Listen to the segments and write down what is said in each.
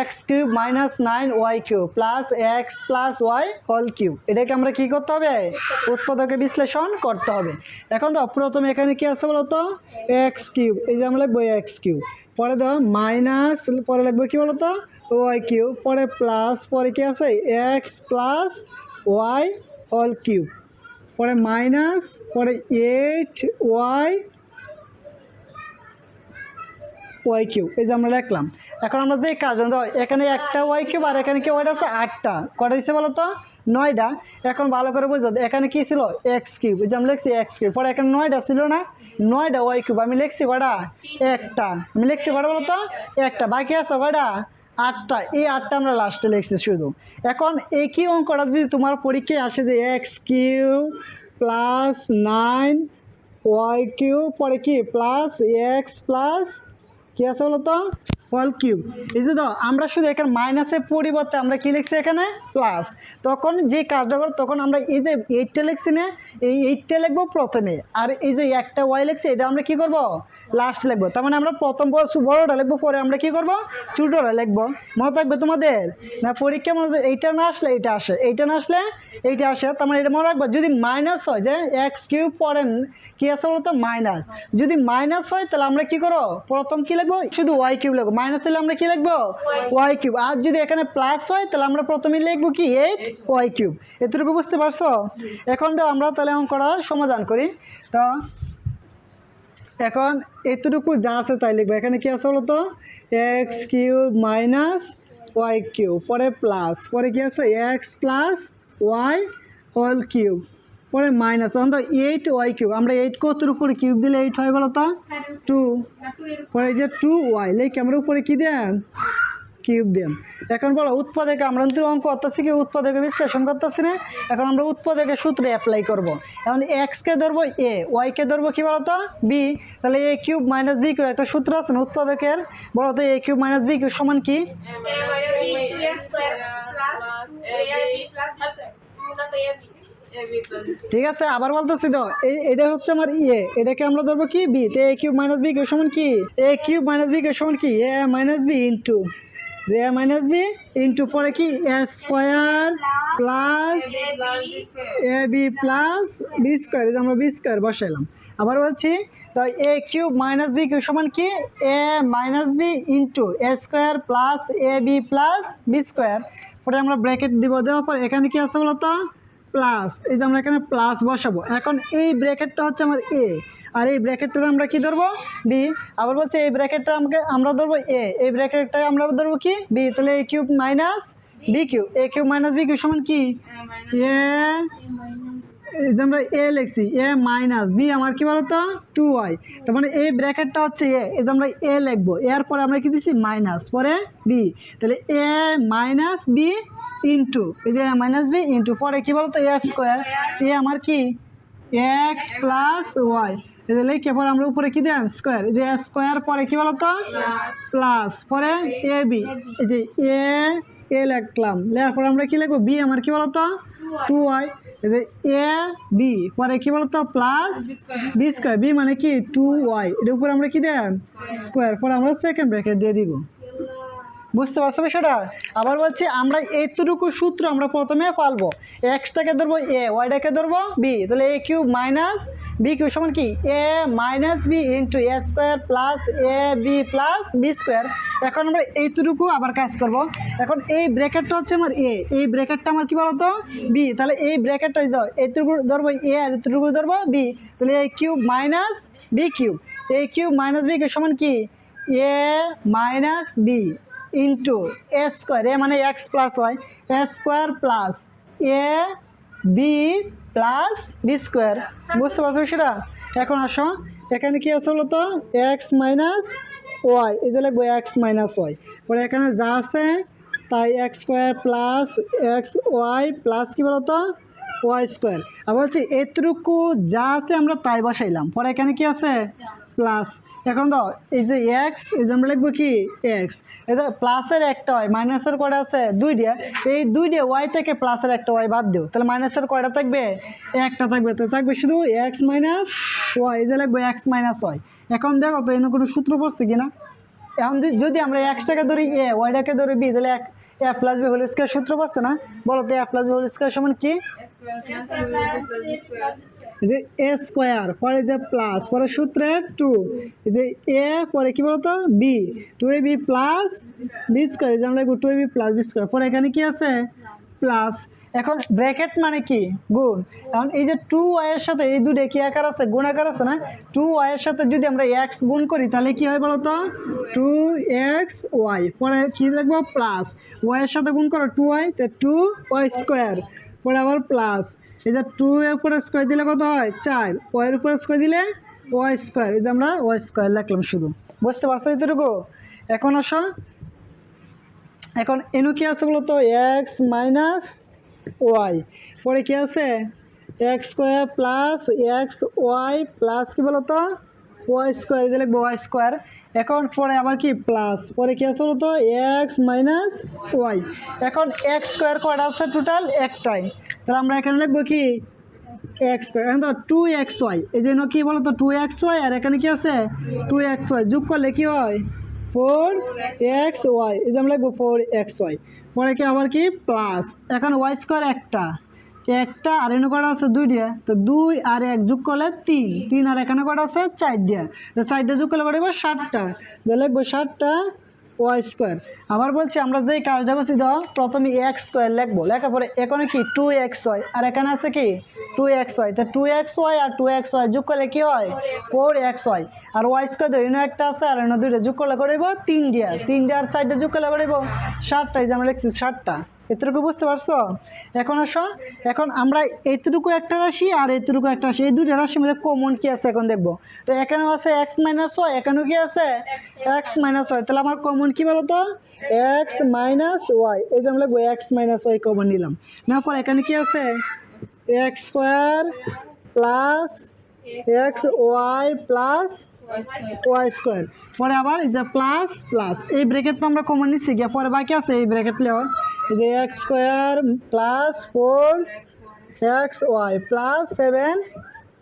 X cube minus nine Y cube plus X plus Y whole cube এটাকে আমরা কি করতে হবে? উৎপাদকে বিশ্লেষণ করতে হবে। এখন তো প্রথমে এখানে কি আছে বলতো? এক্স কিউব এই যে আমরা লিখব এক্স কিউব পরে দাও মাইনাস পরে লিখব কি বলতো? ওয়াই কিউব পরে প্লাস পরে কি আছে? X plus Y whole cube পরে মাইনাস পরে এইট ওয়াই ওয়াই কিউ এই যে আমরা লিখলাম। এখন আমরা যে কাজ এখানে একটা ওয়াই কিউব আর এখানে কি ওয়াইটা আছে? আটটা। কটা দিচ্ছে বলো তো? নয়টা। এখন ভালো করে বুঝো, এখানে কি ছিল? এক্স কিউব এই যে আমি লিখছি এক্স কিউব পরে এখানে নয়টা ছিল না? নয়টা ওয়াই কিউব আমি লিখছি কটা একটা। আমি লিখছি কটা বলো তো? একটা। বাকি আছে কটা আটটা। এই আটটা আমরা লাস্টে লিখছি শুধু। এখন এই একই অঙ্কটা যদি তোমার পরীক্ষায় আসে যে X cube plus nine Y cube পরে কি? প্লাস এক্স প্লাস কি আছে বলো তো হল কিউব এই যে দাও, আমরা শুধু এখানে মাইনাসের পরিবর্তে আমরা কি লিখছি এখানে? প্লাস তখন যে কাজটা করো, তখন আমরা এই যে এইটটা লিখছি না, এই এইটটা লিখব প্রথমে। আর এই যে একটা ওয়াই লিখছি, এটা আমরা কি করব? লাস্ট লিখব। তার মানে আমরা প্রথম বড় বড়টা লিখব, পরে আমরা কি করব? ছোটোটা লিখব। মনে থাকবে তোমাদের? না, পরীক্ষা মনে এইটা না আসলে এইটা আসে। এইটা না আসলে এইটা আসে। তার মানে এটা মনে রাখব, যদি মাইনাস হয়, যে এক্স কিউব পড়েন কি আছে বলতো? মাইনাস যদি মাইনাস হয়, তাহলে আমরা কি করো প্রথম কী লিখব? শুধু ওয়াই কিউব লিখব। মাইনাস হলে আমরা কি লিখব? ওয়াই কিউব আর যদি এখানে প্লাস হয় তাহলে আমরা প্রথমে লিখব কি? এইট ওয়াই কিউব এতটুকু বুঝতে পারছ? এখন তো আমরা তাহলে অঙ্কটা সমাধান করি। তো এখন এতটুকু যা আছে তাই লিখব। এখানে কি আছে বলতো? X cube minus Y cube পরে প্লাস পরে কি আছে? X plus Y whole cube পরে মাইনাস তখন তো এইট ওয়াই কিউব আমরা এইট কতর উপরে কিউব দিলে এইট হয় বলো তো টু পরে যে টু ওয়াই লেখে আমরা উপরে কি দেন কিউব দেন এখন বলো, উৎপাদকে আমরা কিন্তু অঙ্ক করতেছি কি, উৎপাদকে বিশ্লেষণ করতেছি না? এখন আমরা উৎপাদকের সূত্রে অ্যাপ্লাই করব। এখন এক্সকে ধরবো এ ওয়াইকে ধরবো কি বলতো? বি তাহলে A cube minus B cube একটা সূত্র আছে না উৎপাদকের? বলো তো A cube minus B cube সমান কি? ঠিক আছে, আবার বলতেছি তো এটা হচ্ছে আমার ইয়ে এটাকে আমরা ধরবো কি? B A cube minus B সমান কি? এ কিউব মাইনাস বি সমান কি? A minus B into A minus B into পরে কি? A square plus A B plus B square আমরা বি স্কোয়ার বসাইলাম। আবার বলছি, তো এ কিউব মাইনাস বি সমান কি? A minus B into A square plus A B plus B square. পরে আমরা ব্র্যাকেট দিব দেওয়ার পর, এখানে কি আছে বলতো? প্লাস এই যে আমরা এখানে প্লাস বসাবো। এখন এই ব্র্যাকেটটা হচ্ছে আমার এ আর এই ব্র্যাকেটটা আমরা কি ধরবো? বি আবার বলছে এই ব্র্যাকেটটা আমাকে আমরা ধরবো এ এই ব্র্যাকেটটা আমরা ধরবো কি? বি তাহলে A cube minus B cube A cube minus B cube সমান কি? এ এই যে আমরা এ লিখছি এ মাইনাস বি আমার কি বলতো? টু ওয়াই তার মানে এই ব্র্যাকেটটা হচ্ছে এ এই আমরা এ লিখব এর পরে আমরা কি দিচ্ছি মাইনাস পরে বি তাহলে এ মাইনাস বি ইন্টু এই যে এ মাইনাস বি ইন্টু পরে কি বলতো? এ স্কোয়ার এ আমার কি? এক্স প্লাস ওয়াই যে লিখে পরে আমরা উপরে কি দিলাম? স্কোয়ার এই যে স্কোয়ার পরে কি বলতো? প্লাস পরে এ বি এই যে এ এ লিখলাম। লেখার পরে আমরা কি লিখব? বি আমার কি বলতো? টু ওয়াই এই যে এ বি পরে কি বলতো? Plus B square. বি মানে কি? Two Y. এর উপরে আমরা কি দেন? স্কোয়ার। পরে আমরা সেকেন্ড ব্র্যাকেট দিয়ে দিব। বুঝতে পারছ সেটা আবার বলছি আমরা এইটুকু সূত্র আমরা প্রথমে পালবো। এক্সটাকে ধরবো এ ওয়াইটাকে ধরবো বি তাহলে A cube minus B cube সমান কি? A minus B into A square plus A B plus B square এখন আমরা এইটুকু আবার কাজ করব। এখন এই ব্র্যাকেটটা হচ্ছে আমার এ এই ব্র্যাকেটটা আমার কি বলতো? বি তাহলে এই ব্র্যাকেটটা দাও এইটুকু ধরবো এ আর এইটুকু ধরবো বি তাহলে A cube minus B cube A cube minus B সমান কি? A minus B into A square A মানে X plus Y A square plus A B plus B square বুঝতে পারছ সেটা এখন আসো, এখানে কি আছে বলতো? এক্স মাইনাস ওয়াই এই যে লিখব এক্স মাইনাস ওয়াই পরে এখানে যা আছে তাই X square plus X Y plus কি বলতো? ওয়াই স্কোয়ার আর বলছি, এতটুকু যা আছে আমরা তাই বসাইলাম। পরে এখানে কি আছে? প্লাস এখন তো এই যে এক্স এই যে আমরা লিখব কি? এক্স এটা প্লাসের একটা হয় মাইনাসের কয়টা আছে? দুইটা এই দুইটা ওয়াই থেকে প্লাসের একটা ওয়াই বাদ দিও। তাহলে মাইনাসের কয়টা থাকবে? একটা থাকবে। তো থাকবে শুধু এক্স মাইনাস ওয়াই এই যে লাগবে এক্স মাইনাস ওয়াই এখন দেখো তো এনে কোনো সূত্র পড়ছে কিনা? এখন যদি- যদি আমরা এক্সটাকে ধরি এ ওয়াইটাকে ধরি বি তাহলে এক A plus B whole square সূত্র পাচ্ছে না? বলো তো A plus B whole square সমান কি? যে এ স্কোয়ার পরে যে প্লাস পরে সূত্রে টু যে এ পরে কি বলতো B two A B plus B square যেমন two A B plus B square পরে এখানে কি আছে? প্লাস, এখন ব্র্যাকেট মানে কি? গুণ। এখন এই যে টু এর সাথে এই দুটো কি আকার আছে? গুণ আকার আছে না? টু এর সাথে যদি আমরা এক্স গুণ করি, তাহলে কি হয় বলতো? টু এক্স ওয়াই পরে কি লিখব? প্লাস ওয়াই এর সাথে গুণ করো টু ওয়াই তো টু ওয়াই স্কোয়ার পরে আবার প্লাস এই যে টু এর উপরে স্কোয়ার দিলে কত হয়? চার। ওয়াই এর উপরে স্কোয়ার দিলে ওয়াই স্কোয়ার এই যে আমরা ওয়াই স্কোয়ার লিখলাম শুধু। বুঝতে পারছ এতটুকু? এখন আসো। এখন এনু কি আছে বলতো? X minus Y. পরে কী আছে? X square plus X Y plus কি বলতো? ওয়াই স্কোয়ার, এই লিখব ওয়াই স্কোয়ার। এখন পরে আবার কি? প্লাস। পরে কি আছে বলতো? X minus Y. এখন এক্স স্কোয়ার কয়টা আছে? টোটাল একটাই। তাহলে আমরা এখানে লিখব কি? X square. এখন তো টু এক্স ওয়াই। এই জন্য কি বলতো? টু এক্স ওয়াই, আর এখানে কি আছে? Two X Y. যোগ করলে কী হয়? ফোর এক্স ওয়াই, এই যে আমরা লিখব ফোর এক্স ওয়াই। পরে কি আবার কি? প্লাস। এখন ওয়াই স্কোয়ার একটা। একটা আর এনে কটা আছে দুই দিয়া। তো দুই আর এক যোগ করলে তিন। তিন আর এখানে কটা আছে? চার দিয়া। তো চার দিয়ে যোগ করলে কটা ষাটটা তাহলে লিখব ষাটটা ওয়াই স্কোয়ার। আবার বলছি, আমরা যেই কাজটা করছি, ধর, প্রথমে এক্স স্কোয়ার লিখব। লেখার পরে এখানে কি? Two x Y. আর এখানে আছে কি? Two X Y. তো টু এক্স ওয়াই আর টু এক্স ওয়াই যোগ করলে কী হয়? Four X Y. আর ওয়াই স্কোয়ার ধরে এনে একটা আছে, আর এনে দুইটা যোগ করলে করিব তিন ডিয়ার তিন ডিয়ার চারটা যোগ করলে করিব ষাটটা এই যে আমরা লিখছি ষাটটা এতটুকু বুঝতে পারছ? এখন আসো। এখন আমরা এইটুকু একটা রাশি আর এইটুকু একটা রাশি। এই দুটো রাশির মধ্যে কমন কি আছে এখন দেখব। তো এখানেও আছে এক্স মাইনাস ওয়াই এখানেও কি আছে? এক্স মাইনাস ওয়াই তাহলে আমার কমন কি বলো তো? এক্স মাইনাস ওয়াই এই যে আমরা এক্স মাইনাস ওয়াই কমন নিলাম। নেওয়ার পর এখানে কি আছে? X square plus X Y plus Y square পরে আবার এই যে প্লাস প্লাস এই ব্রেকেট তো আমরা কমন নিচ্ছি গিয়ে পরে বাকি আছে এই ব্র্যাকেট লেও। এই যে X square plus four X Y plus seven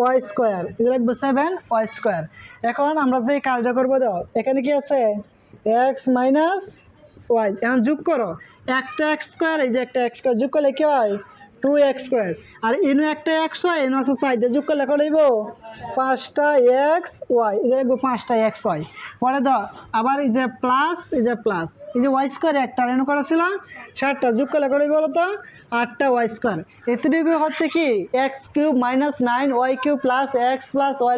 Y square এটা লিখব সেভেন ওয়াই স্কোয়ার এখন আমরা যে কাজটা করব দাও এখানে কি আছে? এক্স মাইনাস ওয়াই এখন যোগ করো। একটা এক্স স্কোয়ার এই যে একটা এক্স স্কোয়ার যোগ করলে কি হয়? Two X square. আর এনু একটা এক্স ওয়াই এনু আছে সাইডে যোগ করলে কত হইব? পাঁচটা এক্স ওয়াই। এই যে পাঁচটা এক্স ওয়াই। পরে দাও আবার এই যে প্লাস, এই যে প্লাস, এই যে ওয়াই স্কোয়ার একটা এনু করা ছিল ষাটটা যোগ করলে কত হইব বলো তো আটটা ওয়াই স্কোয়ার। এতটুকু হচ্ছে কি? X cube minus nine, Y cube plus X plus Y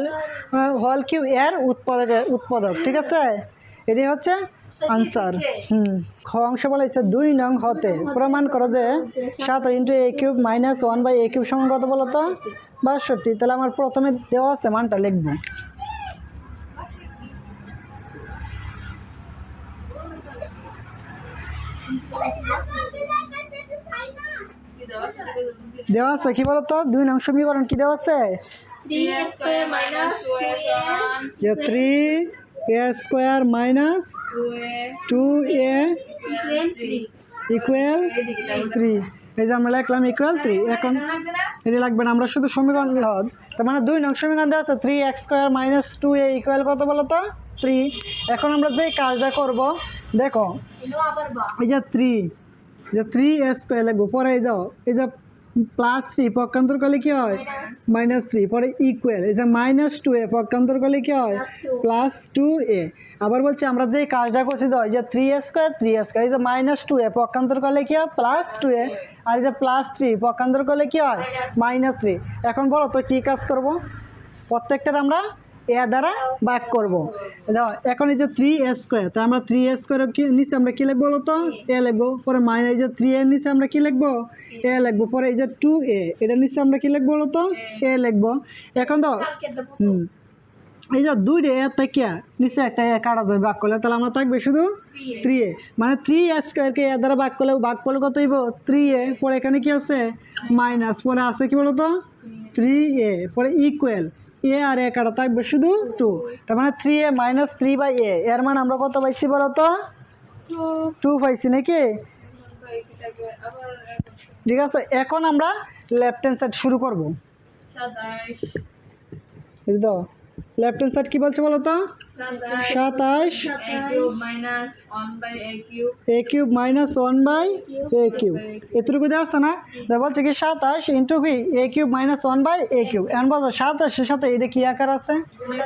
whole cube এর উৎপাদক উৎপাদক, ঠিক আছে? এটি হচ্ছে আনসার। হুম। খ অংশ বলেছে দুই নং হতে। প্রমাণ করো যে সাত into A cube minus one by A cube সমান কত বলো তো? বাষট্টি। তাহলে আমার প্রথমে দেওয়া আছে মানটা লিখব। দেওয়া আছে কি বলতো দুই নং সমীকরণ কি দেওয়া আছে? Three A square minus two A equal three এই যে আমরা লিখলাম ইকুয়াল থ্রি এখন এটি লাগবে না, আমরা শুধু সমীকরণ লিখব তার মানে দুই নং সমীকরণ দেওয়া আছে three X square minus two A equal কত বলো তো? থ্রি এখন আমরা যে কাজটা করব, দেখো, এই যে থ্রি যে থ্রি এ স্কোয়ার লিখব পরে এই দাও এই যে প্লাস থ্রি পক্ষান্তর করলে কি হয়? মাইনাস থ্রি পরে ইকুয়াল এই যে মাইনাস টু এ পক্ষান্তর করলে কি হয়? Plus two A. আবার বলছি আমরা যে কাজটা করছি তো এই যে three A square three A square এই যে মাইনাস টু এ পক্ষান্তর করলে কি হয়? প্লাস টু এ। আর এই যে প্লাস থ্রি পক্ষান্তর করলে কি হয়? মাইনাস থ্রি এখন বলো তো কী কাজ করব? প্রত্যেকটার আমরা এ দ্বারা ভাগ করব। দাও এখন এই যে থ্রি এ স্কোয়ার তা আমরা থ্রি এ স্কোয়ার কি নিচে আমরা কি লিখব বলো তো এ লিখব। পরে মাইনাস যে থ্রি এর নিচে আমরা কী লিখব? এ লিখব। পরে এই যে টু এ এটার নিচে আমরা কি লিখব বলো তো এ লিখব। এখন তো এই যে দুই রে এর থেকে নিচে একটা এ কাটা যাবে ভাগ করলে তাহলে আমরা থাকবে শুধু থ্রি এ মানে থ্রি এ স্কোয়ারকে এ দ্বারা ভাগ করলে ভাগ করলে কত হইব? থ্রি এ পরে এখানে কি আছে? মাইনাস পরে আছে কি বলতো? থ্রি এ পরে ইকুয়াল এ আর এ কাটা থাকবে শুধু টু। তার মানে three A minus three by A এর মানে আমরা কত পাইছি বলো তো টু পাইছি নাকি? ঠিক আছে এখন আমরা লেফট হ্যান্ড সাইড শুরু করব। লেফট হ্যান্ড সাইড কি বলছে বলো তো সাতাশ a cube minus 1 by a cube A cube minus one by A cube. এতটুকু দিয়ে আসছে না? বলছে কি সাতাশ ইন্টু কি? A cube minus one by A cube. এখন বলছো সাতাশের সাথে এটা কি আকার আছে?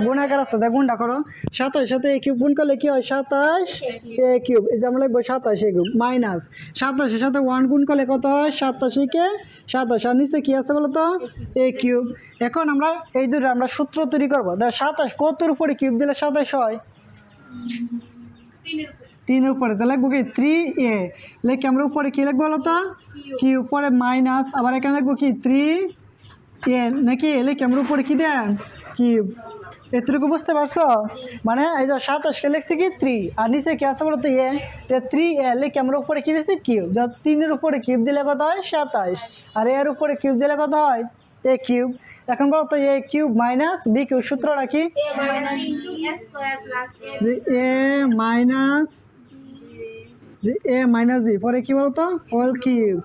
গুণ আকার আছে। দেখ গুণটা করো। সাতাশের সাথে এ কিউব গুণ করলে কি হয়? সাতাশ এ কিউব। এই যে আমরা লিখব সাতাশ এ কিউব মাইনাস। সাতাশের সাথে ওয়ান গুণ করলে কত হয়? সাতাশি কে সাতাশ। আর নিচে কি আছে বলো তো? A cube. এখন আমরা এই দুটো আমরা সূত্র তৈরি করব। দেখ সাতাশ কতর উপরে কিউব দিলে সাতাশ তিনের উপরে। তাহলে লিখব কি? থ্রি এ লিখে আমরা উপরে কি লিখব বলো তো? কি উপরে মাইনাস আবার এখানে লিখব কি? থ্রি এ নাকি? লিখে আমরা উপরে কি দেন? কি এতটুকু বুঝতে পারছ? মানে এই যে সাতাশকে লিখছি কি? থ্রি আর নিচে কি আছে বলো তো? এ থ্রি এ লিখে আমরা উপরে কি দিয়েছি কিউব তিনের উপরে কিউব দিলে কত হয়? সাতাশ। আর এর উপরে কিউব দিলে কত হয়? এ কিউব এখন বলো তো A cube minus B cube সূত্রটা কি? A minus A minus B পরে কি বলতো? Whole cube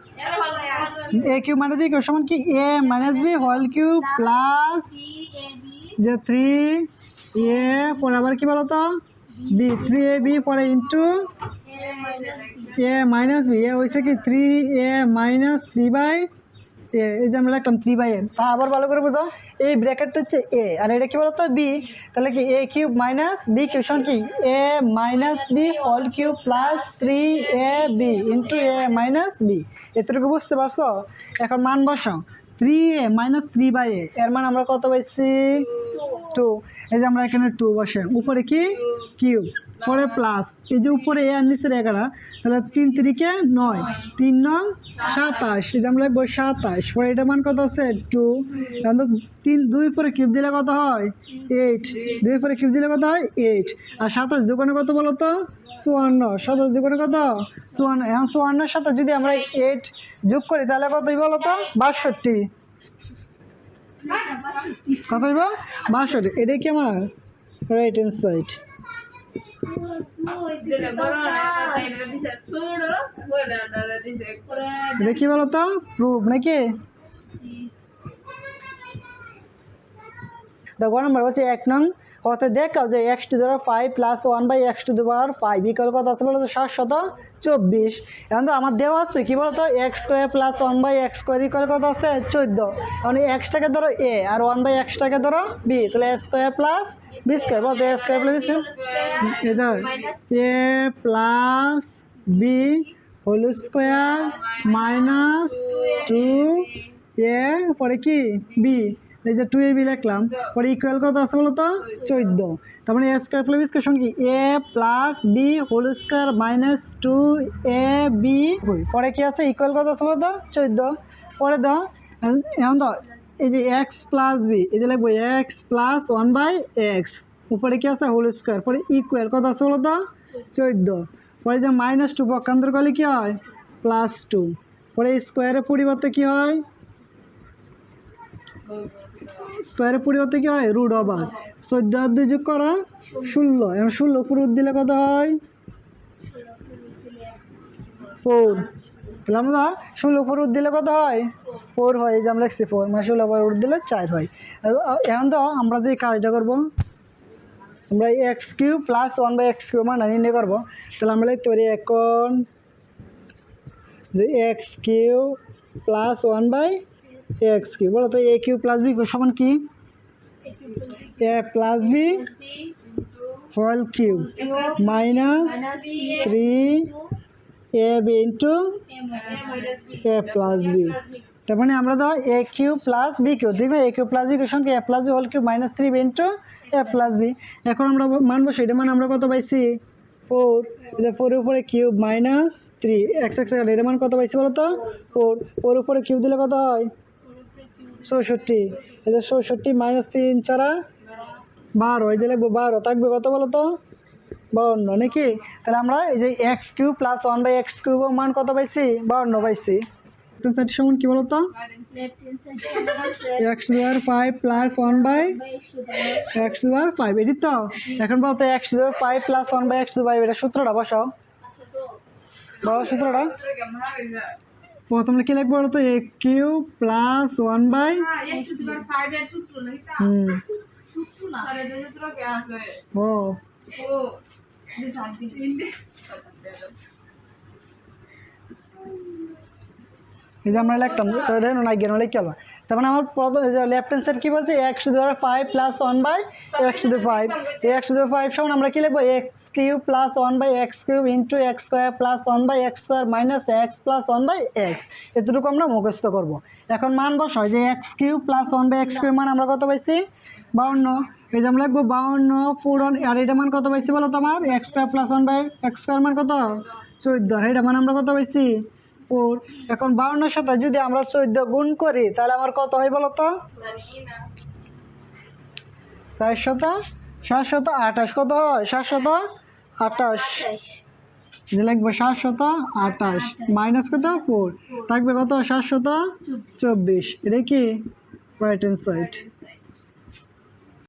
A cube minus B cube সমান কি? A minus B whole cube plus যে থ্রি এ পরে আবার কি বলতো? বি থ্রি এ বি পরে into A minus B A হয়েছে কি? Three A minus three by এই যে আমরা থ্রি বাই এম তা আবার ভালো করে বুঝো, এই ব্র্যাকেটটা হচ্ছে এ আর এটা কি বলতো? বি তাহলে কি A cube minus B cube সমান কি? A minus B all cube plus three A B into A minus B এতটুকু বুঝতে পারছ? এখন মান বসাও। Three A minus three by A এর মান আমরা কত পাইছি? টু এই যে আমরা এখানে টু বসে। উপরে কি? কিউব পরে প্লাস এই যে উপরে এ আর নিচের এগারো তাহলে তিন তিরিকে নয়। তিন নং সাতাশ। এই যে আমরা লিখব সাতাশ। পরে এটা মান কত আছে? টু এখন তিন, দুই পরে কিউব দিলে কত হয়? এইট দুই পরে কিউব দিলে কত হয়? এইট আর সাতাশ দোকানে কত বলো তো চুয়ান্ন সাতাশ দোকানে কত? চুয়ান্ন, এখন চুয়ান্নের সাথে যদি আমরা এইট যোগ করি, তাহলে কতই বলো তো? বাষট্টি। কত হইব? বাষট্টি। এটাই কি আমার? রাইট হ্যান্ড সাইড কি বলো তো? প্রুফ নাকি? দেখো নাম্বার হচ্ছে এক নং। কত দেখাও যে এক্স টু দেওয়ার five plus one by X two দেওয়ার ফাইভ ইকাল কত আছে বলতো সাতশত চব্বিশ। এখন তো আমার দেওয়া আছে, কি বলতো X square plus one by X square equal কত আছে? চোদ্দ। এখন এক্সটাকে ধরো এ আর ওয়ান বাই এক্সটাকে ধরো বি তাহলে A square plus B square বলতো A square plus B square A plus B whole square minus two A পরে কি? বি এই যে টু এ বি লিখলাম পরে ইকুয়াল কত আছে বলো তো চোদ্দ। তার মানে A square plus B square সঙ্গে কি? A plus B whole square minus two A B পরে কি আছে? ইকুয়াল কত আছে বলো তো চোদ্দ। পরে দাও এখন দাও এই যে এক্স প্লাস বি এই যে লিখব X plus one by X উপরে কি আছে? হোল স্কোয়ার পরে ইকুয়াল কত আছে বলো তো চোদ্দ। পরে যে মাইনাস টু পক্ষান্তর করলে কি হয়? প্লাস টু পরে স্কোয়ারের পরিবর্তে কি হয়? স্কোয়ারের পরিবর্তে কি হয় রুট ওভার চোদ্দ আর দুই যোগ করা ষোলো। এখন ষোলো পুরুত দিলে কত হয়? ফোর। তাহলে আমরা ষোলো পুরুত দিলে কত হয়? ফোর হয়। এই যে আমরা লিখছি ফোর। মানে ষোলো পুরুত দিলে চার হয়। এখন তো আমরা যে কাজটা করব, আমরা X cube plus one by X cube মানে নির্ণয় করব। তাহলে আমরা লিখতে পারি এখন যে X cube plus one by X cube বলো তো এ কিউ প্লাস বি সমান কি? A plus B whole cube minus three A B into A plus B তার মানে আমরা তো A cube plus B cube. দেখবে A cube plus B cube সঙ্গে A plus B whole cube minus three B into A plus B এখন আমরা মানবো সেটা মানে আমরা কত পাইছি? ফোর এটা ফোরের উপরে cube minus three X X এটা মান কত পাইছি বলো তো? ফোর ফোর উপরে কিউব দিলে কত হয়? চৌষট্টি। এটা চৌষট্টি মাইনাস তিন ছাড়া বারো, এই যে লিখব বারো। থাকবে কত বলো তো? বাউন্ন, নাকি? তাহলে আমরা এই যে X cube plus one by X cube মান কত পাইছি? বাউন্ন পাইছি। সমান কি বলো তো? এক্স দেওয়ার five plus one by X দেওয়ার ফাইভ এটি তো? এখন বলতো এক্স দেওয়ার five plus one by X five এটা সূত্রটা বসাও। বলো সূত্রটা। প্রথমে কি লিখব বলো তো? A cube plus one by? হুম। ছুটছু না। আরে তুমি তো কে আছে? ও। ও। দিস আর দিস ইন্ডে এই যে আমরা লিখতাম এটা না জ্ঞান লিখে আলো তার মানে আমার লেফট হ্যান্ড সাইড কী বলছে? এক্স টু দেওয়ার five plus one by X two five X two five সমান আমরা কী লিখব? X cube plus one by X cube into X square plus one by X square minus X plus one by X এতটুকু আমরা মুখস্থ করব। এখন মান বসাই যে X cube plus one by X cube মান আমরা কত পাইছি? বাউন্ন। এই যে আমরা লিখব বাউন্ন পূরণ, আর এটা মান কত পাইছি বলো তোমার X square plus one by X square মান কত? চোদ্দ। এটা মান আমরা কত পাইছি? ফোর এখন বাউন্নের সাথে যদি আমরা চোদ্দ গুণ করি, তাহলে আমার কত হয় বলো তো? চারশত সাতশত আঠাশ। কত হয়? সাতশত আঠাশ। লিখব সাতশত আঠাশ। মাইনাস কত? ফোর থাকবে কত? সাতশত চব্বিশ। এটা কি? Right hand side